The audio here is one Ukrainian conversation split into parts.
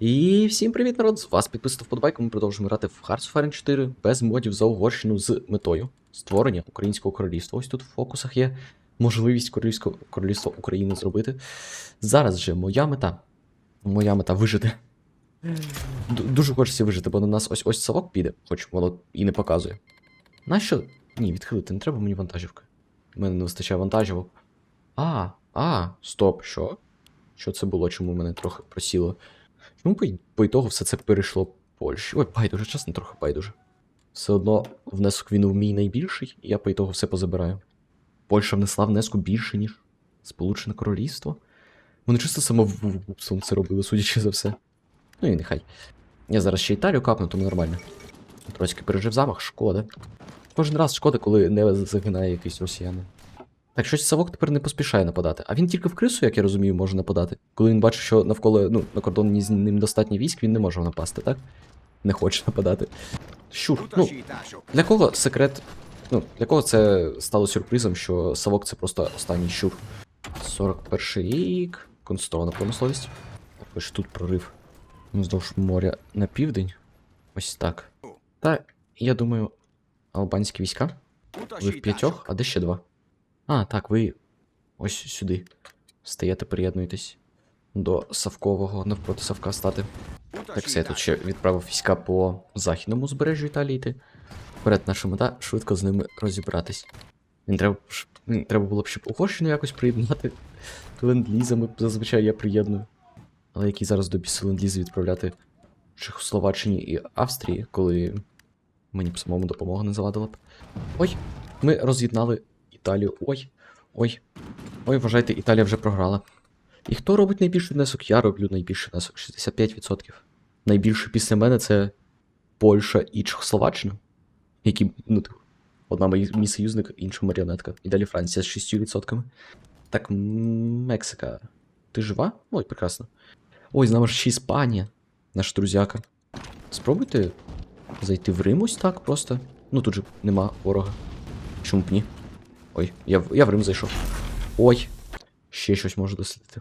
І всім привіт, народ! З вас підписано вподобайку. Ми продовжуємо грати в Hearts of Iron 4 без модів за Угорщину з метою створення українського королівства. Ось тут в фокусах є можливість королівського королівства України зробити. Зараз же моя мета. Моя мета вижити. Ду- Дуже хочеться вижити, бо на нас ось ось совок піде, хоч воно і не показує. Нащо? Ні, відхилити, не треба мені вантажівки. У мене не вистачає вантажівок. А, а, стоп, що? Що це було? Чому мене трохи просіло? Чому по, по ітогу все це перейшло в Польщу? Ой, байдуже, чесно, трохи байдуже. Все одно внесок він в мій найбільший, і я по ітогу все позабираю. Польща внесла внеску більше, ніж Сполучене Королівство. Вони чисто самовбивством це робили, судячи за все. Ну і нехай. Я зараз ще Італію капну, тому нормально. Трошки пережив замах, шкода. Кожен раз шкода, коли не загинає якийсь росіянин. Так щось Савок тепер не поспішає нападати. А він тільки в крису, як я розумію, може нападати. Коли він бачить, що навколо ну, на кордоні з ним достатньо військ, він не може напасти, так? Не хоче нападати. Щур. Ну, для кого секрет. Ну, для кого це стало сюрпризом, що Савок це просто останній щур. 41 рік. Конструована промисловість. Ось тут прорив. Ну, Вздовж моря на південь. Ось так. Та, я думаю, албанські війська. Ви в п'ятьох, а де ще два? А, так, ви ось сюди. Стаєте, приєднуєтесь до Савкового, навпроти Савка стати. Так все, я тут ще відправив війська по західному узбережжю Італії йти. Вперед наша мета швидко з ними розібратись. Він треба, м, треба було б, щоб Угорщину якось приєднати. Ленд-лізами зазвичай я приєдную. Але які зараз до бісу ленд-лізи відправляти Чехословаччині і Австрії, коли мені б самому допомога не завадила б. Ой, ми роз'єднали Італію. Ой. Ой. Ой, вважайте, Італія вже програла. І хто робить найбільший внесок? Я роблю найбільший внесок 65%. Найбільше після мене це Польща і Чехословаччина. Які, ну, типу, одна мій, союзник, інша маріонетка. І далі Франція з 6%. Так, Мексика. Ти жива? Ой, прекрасно. Ой, з нами ще Іспанія. Наш друзяка. Спробуйте зайти в Рим ось так просто. Ну тут же нема ворога. Чому б ні? Ой, я, я в Рим зайшов. Ой! Ще щось можу дослідити.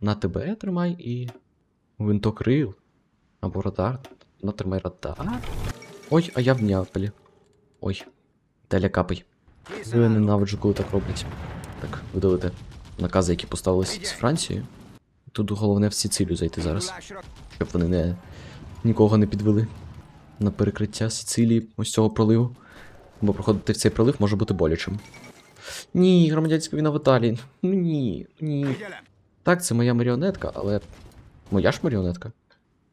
На тебе тримай і. Винтокрил. Або радар. На тримай радар. Ой, а я в Неаполі. Ой. Далі капай. Я ненавиджу, коли так роблять. Так, видалити накази, які поставились з Францією. Тут головне в Сицилію зайти зараз, щоб вони не нікого не підвели на перекриття Сицилії ось цього проливу. Бо проходити в цей пролив може бути болячим. Ні, громадянська війна в Італії. Ні, ні. Так, це моя маріонетка, але. Моя ж маріонетка.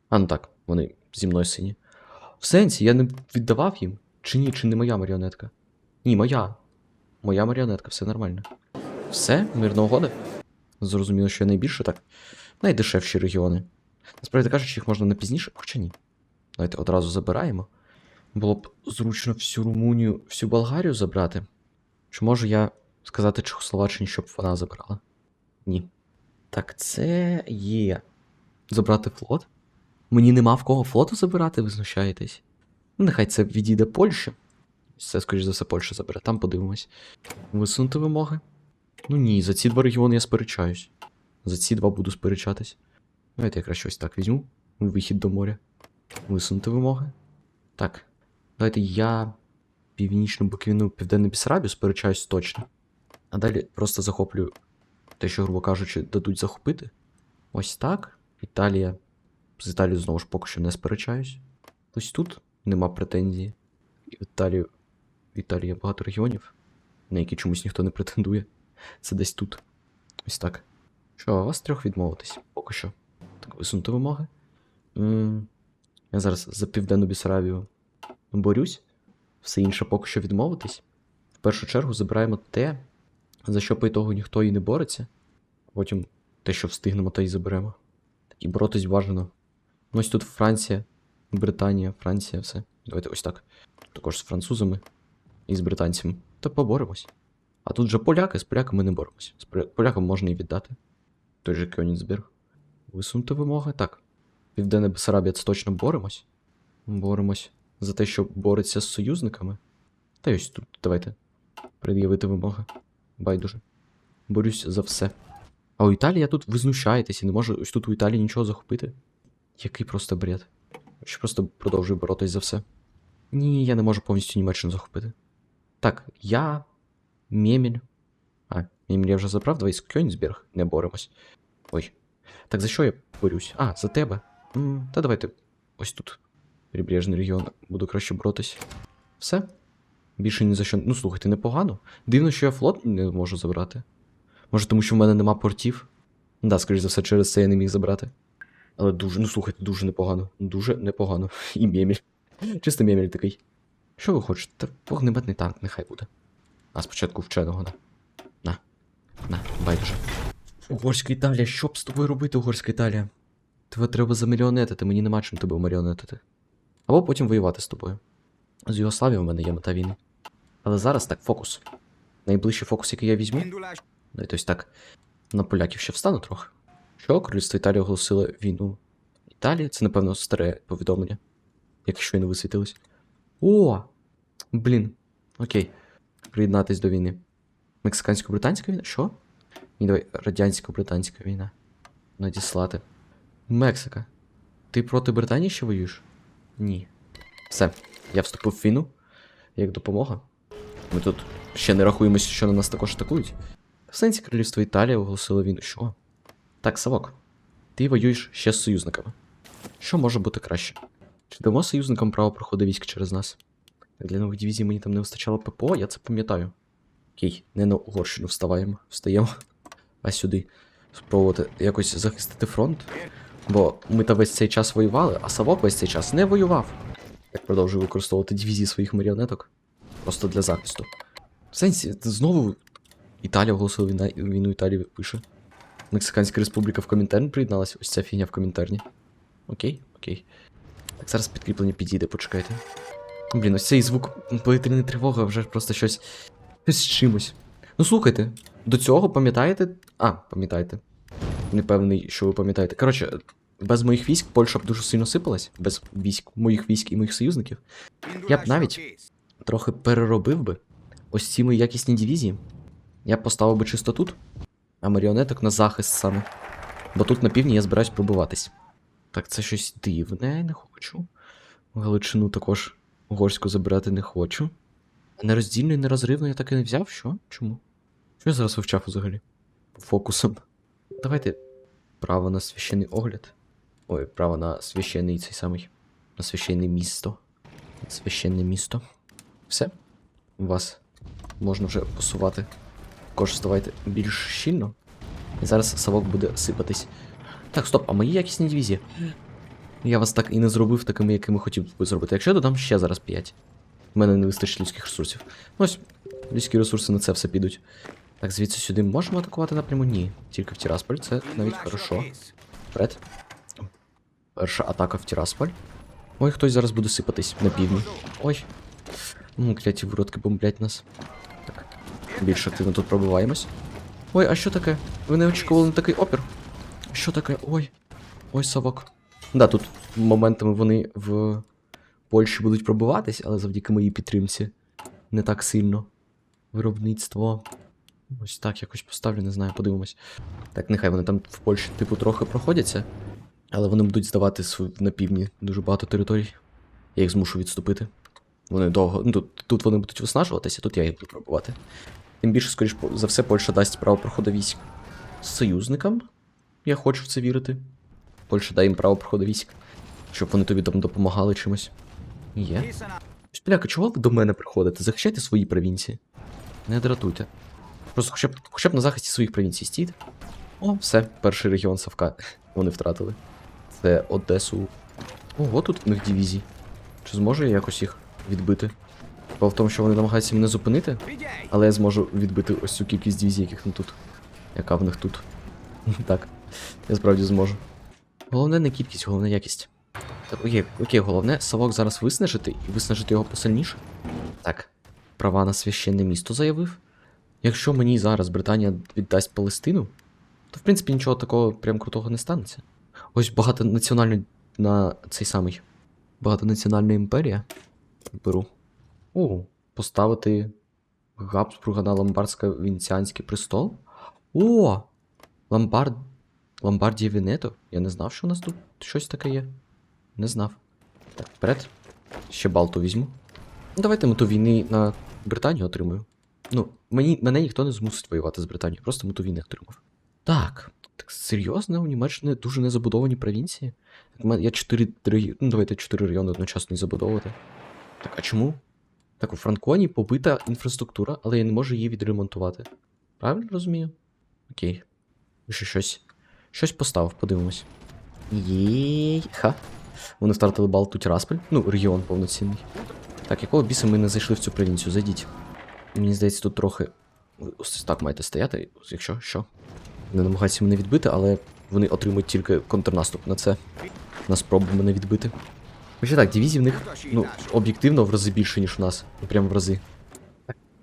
А ну так, вони зі мною сині. В сенсі, я не віддавав їм? Чи ні, чи не моя маріонетка? Ні, моя. Моя маріонетка, все нормально. Все, мирна угода. Зрозуміло, що я найбільше так. Найдешевші регіони. Насправді кажучи, їх можна на пізніше, хоча ні. Давайте одразу забираємо. Було б зручно всю Румунію, всю Болгарію забрати. Чи можу я сказати Чехословаччині, щоб вона забрала? Ні. Так це є. Забрати флот? Мені нема в кого флоту забирати, ви знущаєтесь? Ну, нехай це відійде Польща. Це, скоріш за все, Польща забере, там подивимось. Висунути вимоги? Ну ні, за ці два регіони я сперечаюсь. За ці два буду сперечатись. Давайте я краще ось так візьму. Вихід до моря. Висунути вимоги. Так. Давайте я північну Буковину, Південну Бісарабію сперечаюсь точно. А далі просто захоплю те, що, грубо кажучи, дадуть захопити. Ось так. Італія. З Італією знову ж поки що не сперечаюсь. Ось тут нема претензії. І в Італію. В Італії багато регіонів, на які чомусь ніхто не претендує. Це десь тут. Ось так. Що, а вас трьох відмовитись? Поки що. Так, висунути вимоги. м Я зараз за південну Бісаравію борюсь. Все інше поки що відмовитись. В першу чергу забираємо те, за що по ітогу ніхто і не бореться. Потім те, що встигнемо, те й заберемо. І боротись бажано. Ну ось тут Франція, Британія, Франція, все. Давайте ось так. Також з французами і з британцями. Та поборемось. А тут же поляки, з поляками не боремось. З поля- полякам можна і віддати. Той же Кьонігсберг. Висунути вимоги. Так. Південна Бесарабія це точно боремось. Боремось за те, що бореться з союзниками. Та й ось тут, давайте. Пред'явити вимоги. Байдуже. Борюсь за все. А у Італії я тут ви знущаєтесь і не можу ось тут у Італії нічого захопити. Який просто бред. Ще просто продовжую боротись за все. Ні, я не можу повністю Німеччину захопити. Так, я. Мемель. А, Мемель я вже забрав, давай з Кьонсберг не боремось. Ой. Так за що я борюсь? А, за тебе. М, та давайте ось тут. Прибережний регіон. Буду краще боротись. Все? Більше ні за що. Ну слухайте, непогано. Дивно, що я флот не можу забрати. Може, тому що в мене нема портів? Да, скоріш за все, через це я не міг забрати. Але дуже, ну слухайте, дуже непогано. Дуже непогано. І мемель. Чисто мемель такий. Що ви хочете? Та вогнеметний танк, нехай буде. А спочатку вченого, да. На. На, байдуже. Угорська Італія, що б з тобою робити, Угорська Італія? Тебе треба замаріонетити, мені нема чим тебе маріонетити. Або потім воювати з тобою. З Югославією в мене є мета війни. Але зараз так, фокус. Найближчий фокус, який я візьму. Давайте ось так. На поляків ще встану трохи. Що, королівство Італії оголосило війну Італії? Це, напевно, старе повідомлення. Як щойно висвітилось. О! Блін. Окей. Приєднатись до війни. Мексикансько-британська війна? Що? Ні, давай, радянсько-британська війна. Надіслати. Мексика. Ти проти Британії ще воюєш? Ні. Все. Я вступив в війну. Як допомога. Ми тут ще не рахуємося, що на нас також атакують. В сенсі королівство Італія оголосило війну. Що? Так, Савок. Ти воюєш ще з союзниками. Що може бути краще? Чи дамо союзникам право проходу військ через нас? Для нових дивізій мені там не вистачало ППО, я це пам'ятаю. Окей, не на Угорщину вставаємо, встаємо. А сюди. Спробувати якось захистити фронт. Бо ми та весь цей час воювали, а Савок весь цей час не воював. Я продовжую використовувати дивізії своїх маріонеток. Просто для захисту. В сенсі, знову Італія оголосила війну Італії пише. Мексиканська республіка в Комінтерн приєдналась. Ось ця фігня в Комінтерні. Окей, окей. Так, зараз підкріплення підійде, почекайте. Блін, ось цей звук повітряної тривоги вже просто щось. Щось з чимось. Ну слухайте, до цього пам'ятаєте. А, пам'ятаєте. Не певний, що ви пам'ятаєте. Коротше, без моїх військ Польща б дуже сильно сипалась, без військ, моїх військ і моїх союзників. Я б навіть Трохи переробив би ось ці мої якісні дивізії. Я б поставив би чисто тут, а маріонеток на захист саме. Бо тут на півдні я збираюсь пробиватись. Так, це щось дивне, не хочу. Галичину також угорську забирати не хочу. Нероздільно і нерозривно я так і не взяв, що? Чому? Що я зараз вивчав взагалі? Фокусом. Давайте право на священний огляд. Ой, право на священний цей самий. На священне місто. Священне місто. Все. Вас можна вже посувати. Також ставайте більш щільно. І зараз совок буде сипатись. Так, стоп, а мої якісні дивізії. Я вас так і не зробив такими, якими хотів би зробити. Якщо я додам ще зараз 5. У мене не вистачить людських ресурсів. Ну ось, людські ресурси на це все підуть. Так, звідси сюди можемо атакувати напряму? Ні. Тільки в Тірасполь, це навіть хорошо. Вперед. Перша атака в Тірасполь. Ой, хтось зараз буде сипатись на півдні. Ой. Ну, кляті виродки бомблять нас. Так. Більш активно тут пробиваємось. Ой, а що таке? Ви не очікували на такий опір? Що таке? Ой. Ой, совок. Да, тут моментами вони в Польщі будуть пробиватись, але завдяки моїй підтримці. Не так сильно. Виробництво. Ось так якось поставлю, не знаю, подивимось. Так, нехай вони там в Польщі, типу, трохи проходяться. Але вони будуть здавати на півдні дуже багато територій. Я їх змушу відступити. Вони довго. Ну, тут, тут вони будуть виснажуватися, тут я їх буду пробувати. Тим більше, скоріш за все, Польща дасть право проходу військ союзникам. Я хочу в це вірити. Польща дає їм право проходу військ, щоб вони тобі там допомагали чимось. Є. Поляки, чого ви до мене приходите? Захищайте свої провінції. Не дратуйте. Просто хоча б, хоча б на захисті своїх провінцій стійте. О, все, перший регіон Савка вони втратили. Це Одесу. Ого, тут в них дивізії. Чи зможу я якось їх відбити? Справа в тому, що вони намагаються мене зупинити, але я зможу відбити ось цю кількість дивізій, яких не тут. Яка в них тут. так, я справді зможу. Головне не кількість, головне якість. Так, окей, окей, головне совок зараз виснажити і виснажити його посильніше. Так, права на священне місто заявив. Якщо мені зараз Британія віддасть Палестину, то в принципі нічого такого прям крутого не станеться. Ось багатонаціональний на цей самий. Багатонаціональна імперія. Беру. О, поставити Габсбурга на ломбардсько-вінціанський престол. О! Ломбард. Ломбардія Венето? Я не знав, що у нас тут щось таке є. Не знав. Так, вперед. Ще Балту візьму. Давайте мету війни на Британію отримую. Ну, мені, мене ніхто не змусить воювати з Британією, просто мету війни отримав. Так, так серйозно, у Німеччини дуже незабудовані провінції. Так, я 4 регіони, ну давайте 4 райони одночасно і забудовувати. Так, а чому? Так, у Франконі побита інфраструктура, але я не можу її відремонтувати. Правильно розумію? Окей. Ще щось. Щось поставив, подивимось. Єй. Ха. Вони втратили бал тут Распель. Ну, регіон повноцінний. Так, якого біса ми не зайшли в цю провінцію? Зайдіть. Мені здається, тут трохи. Ось так маєте стояти, якщо що. Не намагаються мене відбити, але вони отримують тільки контрнаступ на це. На спробу мене відбити. Хоча так, дивізій в них, ну, об'єктивно в рази більше, ніж у нас. Ну, прям в рази.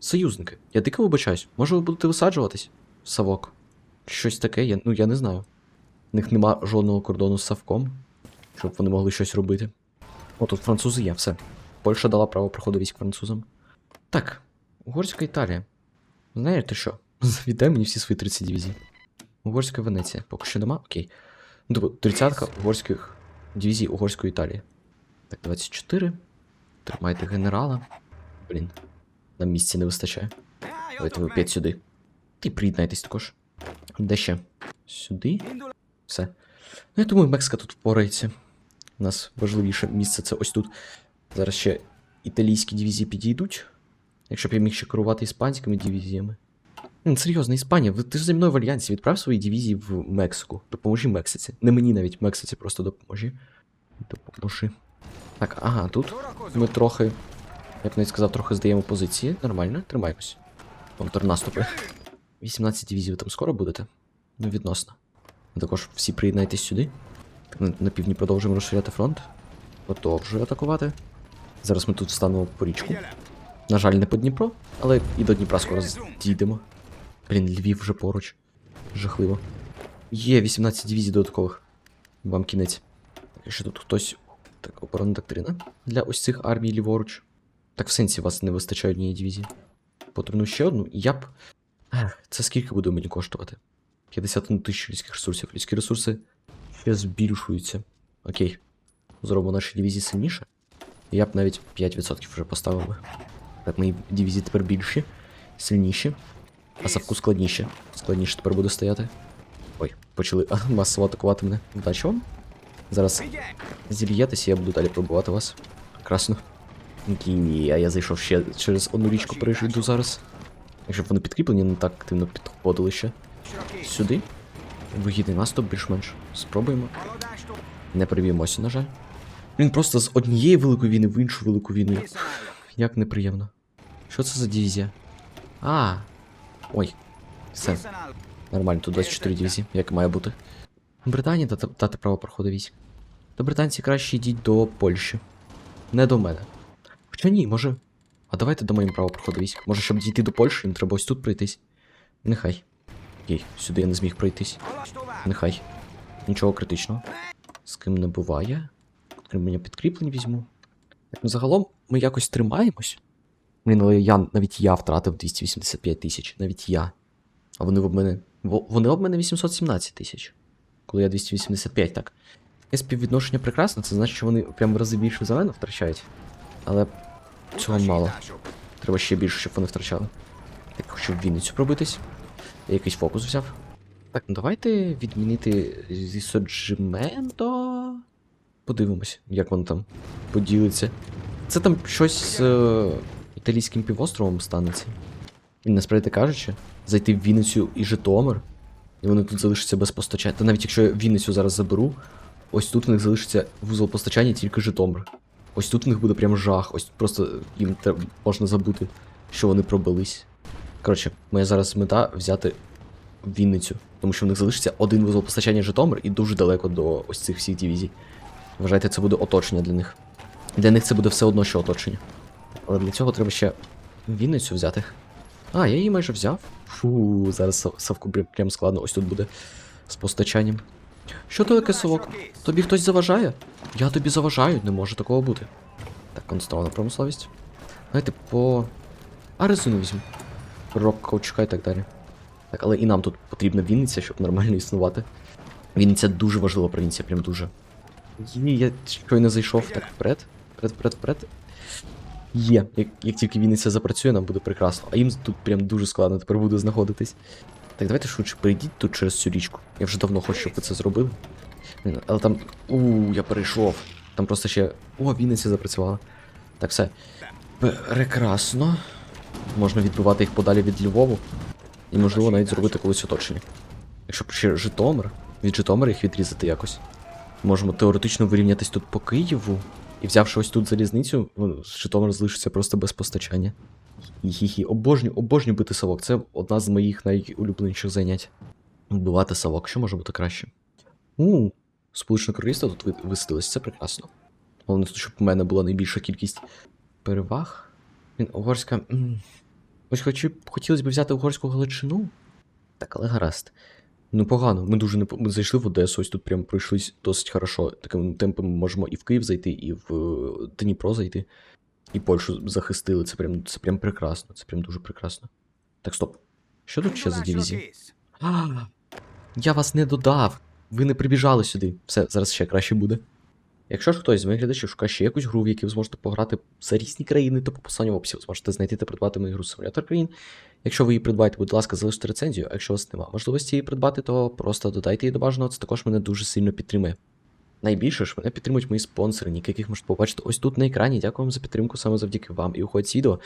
Союзники, я дико вибачаюсь. Може ви будете висаджуватись? Савок. Щось таке, я, ну я не знаю. У них нема жодного кордону з Савком, щоб вони могли щось робити. О, тут французи є, все. Польща дала право проходу військ французам. Так, Угорська Італія. Знаєте що? Віддай мені всі свої 30 дивізій. Угорська Венеція. Поки що нема? Окей. Ну, тридцятка угорських дивізій Угорської Італії. Так, 24. Тримайте генерала. Блін. Нам місця не вистачає. Давайте ви 5 сюди. Ти приєднайтесь також. Де ще? Сюди. Все. Ну, я думаю, Мексика тут впорається. У нас важливіше місце це ось тут. Зараз ще італійські дивізії підійдуть. Якщо б я міг ще керувати іспанськими дивізіями. М, Серйозно, Іспанія, ти ж зі мною в альянсі, відправ свої дивізії в Мексику. Допоможи Мексиці. Не мені навіть Мексиці, просто допоможи. Допоможи. Так, ага, тут ми трохи, як навіть сказав, трохи здаємо позиції. Нормально, тримаємось. Контрнаступи. 18 дивізій ви там скоро будете? Ну, відносно. Також всі приєднайтесь сюди. На, на півдні продовжуємо розширяти фронт. Продовжую атакувати. Зараз ми тут встанемо по річку. На жаль, не по Дніпро, але і до Дніпра скоро дійдемо. Блін, Львів вже поруч. Жахливо. Є 18 дивізій додаткових. Вам кінець. Якщо тут хтось. Так, оборонна доктрина для ось цих армій ліворуч. Так в сенсі вас не вистачає однієї дивізії. Потрібно ще одну, і я б. Ех, це скільки буде мені коштувати? 51 тисяч людських ресурсів. Людські ресурси ще збільшуються. Окей. Зробимо наші дивізії сильніше. Я б навіть 5% вже поставив би. Так, мої дивізії тепер більші, сильніші. А Савку складніше. Складніше тепер буде стояти. Ой, почали а, масово атакувати мене. Вдачі вам. Зараз зільєтеся, я буду далі пробувати вас. Прекрасно. Ні, а я зайшов ще через одну річку перейду зараз. Якщо б вони підкріплені, не так активно підходили ще. Сюди. Вигідний наступ більш-менш. Спробуємо. Не переб'ємося, на жаль. Він просто з однієї великої війни в іншу велику війну. Як неприємно. Що це за дивізія? А. Ой. Все. Нормально, тут 24 дивізії, як і має бути. Британії дати, право проходу військ. До британці краще йдіть до Польщі. Не до мене. Хоча ні, може. А давайте дамо їм право проходу військ. Може, щоб дійти до Польщі, їм треба ось тут пройтись. Нехай. Окей, сюди я не зміг пройтись. Нехай. Нічого критичного. З ким не буває. Отримання підкріплень візьму. Загалом ми якось тримаємось. Але я навіть я втратив 285 тисяч. Навіть я. А вони об мене. Вони об мене 817 тисяч. Коли я 285, так. Є співвідношення прекрасне, це значить, що вони прям в рази більше за мене втрачають. Але цього мало. Треба ще більше, щоб вони втрачали. Так, хочу в Вінницю пробитись. Я якийсь фокус взяв. Так, ну давайте відмінити Рісоджименто. Подивимось, як воно там поділиться. Це там щось е, італійським півостровом станеться. І насправді кажучи, зайти в Вінницю і Житомир, і вони тут залишаться без постачання. Та навіть якщо я Вінницю зараз заберу, ось тут в них залишиться вузол постачання тільки Житомир. Ось тут в них буде прям жах. Ось просто їм треба, можна забути, що вони пробились. Коротше, моя зараз мета взяти Вінницю, тому що в них залишиться один вузол постачання Житомир і дуже далеко до ось цих всіх дивізій. Вважайте, це буде оточення для них. Для них це буде все одно, що оточення. Але для цього треба ще Вінницю взяти. А, я її майже взяв. Фу, зараз Савку прям- складно, ось тут буде з постачанням. Що таке совок? Тобі хтось заважає? Я тобі заважаю, не може такого бути. Так, конструктивна промисловість. Давайте по. Аризону візьму. Переробка каучука і так далі. Так, але і нам тут потрібна Вінниця, щоб нормально існувати. Вінниця дуже важлива провінція, прям дуже. Я щойно зайшов так вперед. Вперед, вперед, вперед. Є. Як, як тільки Вінниця запрацює, нам буде прекрасно. А їм тут прям дуже складно тепер буде знаходитись. Так, давайте швидше перейдіть тут через цю річку. Я вже давно хочу, щоб ви це зробили. Але там. У, я перейшов. Там просто ще. О, Вінниця запрацювала. Так, все. Прекрасно. Можна відбивати їх подалі від Львову. І можливо навіть зробити колись оточення. Якщо ще Житомир, від Житомира їх відрізати якось. Можемо теоретично вирівнятись тут по Києву. І взявши ось тут залізницю, ну, Житомир залишиться просто без постачання. Хі-хі, обожнюю, обожнюю бити совок. Це одна з моїх найулюбленіших занять. Вбивати совок, що може бути краще? У, Сполучне Королівство тут ви- висадилось, це прекрасно. Головне, щоб у мене була найбільша кількість переваг. Він угорська. Ось хочу, хотілося б взяти угорську Галичину. Так, але гаразд. Ну, погано. Ми дуже не ми зайшли в Одесу, ось тут прям пройшлись досить хорошо. Таким темпом ми можемо і в Київ зайти, і в Дніпро зайти. І Польщу захистили. Це прям, це прям прекрасно. Це прям дуже прекрасно. Так, стоп. Що тут ще за дивізії? А, я вас не додав. Ви не прибіжали сюди. Все, зараз ще краще буде. Якщо ж хтось з моїх глядачів шукає ще якусь гру, в яку ви зможете пограти за різні країни, то по посиланню в описі ви зможете знайти та придбати мою гру симулятор країн. Якщо ви її придбаєте, будь ласка, залиште рецензію, а якщо у вас немає можливості її придбати, то просто додайте її до бажаного, це також мене дуже сильно підтримує. Найбільше ж мене підтримують мої спонсори, ніки яких можете побачити ось тут на екрані. Дякую вам за підтримку саме завдяки вам. І уходять з відео.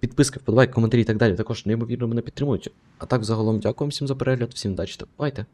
Підписки, вподобайки, коментарі і так далі. Також неймовірно мене підтримують. А так, загалом, дякую всім за перегляд, всім удачі та бувайте.